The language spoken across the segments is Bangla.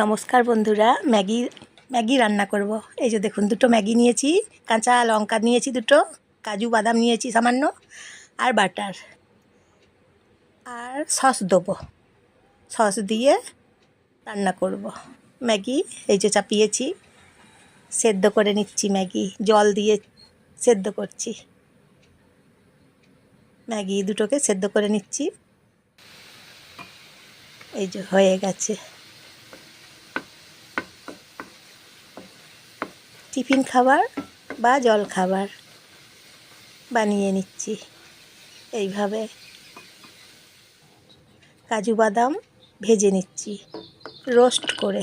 নমস্কার বন্ধুরা, ম্যাগি ম্যাগি রান্না করব। এই যে দেখুন, দুটো ম্যাগি নিয়েছি, কাঁচা লঙ্কা নিয়েছি দুটো, কাজু বাদাম নিয়েছি সামান্য, আর বাটার। আর সস দেবো। সস দিয়ে রান্না করব। ম্যাগি, এই যে চাপিয়েছি, সেদ্ধ করে নিচ্ছি ম্যাগি, জল দিয়ে সেদ্ধ করছি। ম্যাগি দুটোকে সেদ্ধ করে নিচ্ছি। এই যে হয়ে গেছে। টিফিন খাবার বা জল খাবার বানিয়ে নিচ্ছি। এইভাবে কাজু বাদাম ভেজে নিচ্ছি, রোস্ট করে।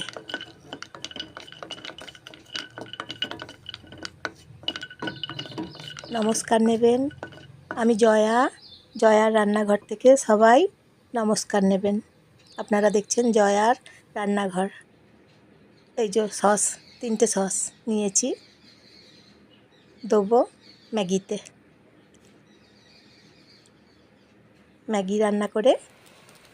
নমস্কার নেবেন। আমি জয়া, জয়ার রান্নাঘর থেকে সবাই নমস্কার নেবেন। আপনারা দেখছেন জয়ার রান্নাঘর। এই যে সস। তিনটে সস নিয়েছি। দেবো ম্যাগিতে। ম্যাগি রান্না করে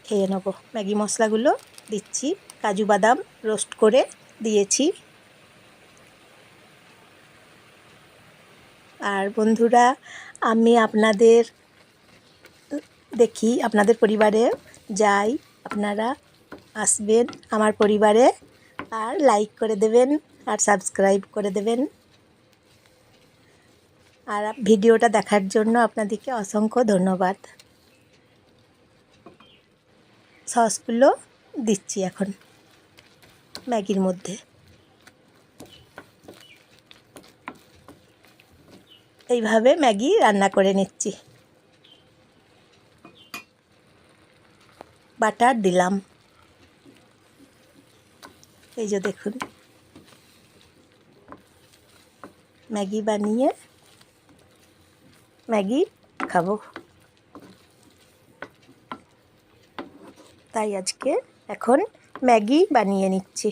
খেয়ে নেব। ম্যাগি মশলাগুলো দিচ্ছি, কাজু বাদাম রোস্ট করে দিয়েছি। আর বন্ধুরা, আমি আপনাদের, দেখি আপনাদের পরিবারে যাই, আপনারা আসবেন আমার পরিবারে, আর লাইক করে দেবেন। আর সাবস্ক্রাইব করে দেবেন। আর ভিডিওটা দেখার জন্য আপনাদেরকে অসংখ্য ধন্যবাদ। সসগুলো দিচ্ছি এখন ম্যাগির মধ্যে। এইভাবে ম্যাগি রান্না করে নিচ্ছি। বাটার দিলাম। এই যে দেখুন। ম্যাগি বানিয়ে ম্যাগি খাব। তাই আজকে এখন ম্যাগি বানিয়ে নিচ্ছি।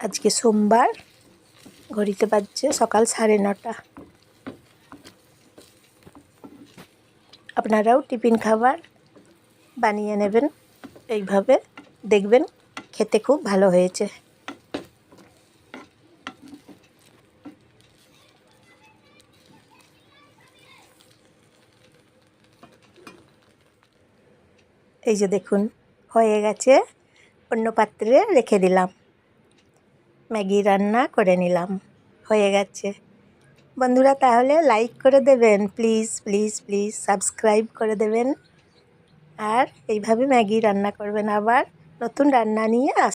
আজকে সোমবার, ঘড়িতে বাজছে সকাল সাড়ে নটা। আপনারাও টিফিন খাবার বানিয়ে নেবেন, এইভাবে দেখবেন খেতে খুব ভালো হয়েছে। এই যে দেখুন, হয়ে গেছে। অন্য পাত্রে রেখে দিলাম। ম্যাগি রান্না করে নিলাম। হয়ে গেছে। বন্ধুরা, তাহলে লাইক করে দেবেন প্লিজ প্লিজ প্লিজ সাবস্ক্রাইব করে দেবেন। আর এইভাবে ম্যাগি রান্না করবেন আবার। নতুন রান্না নিয়ে আস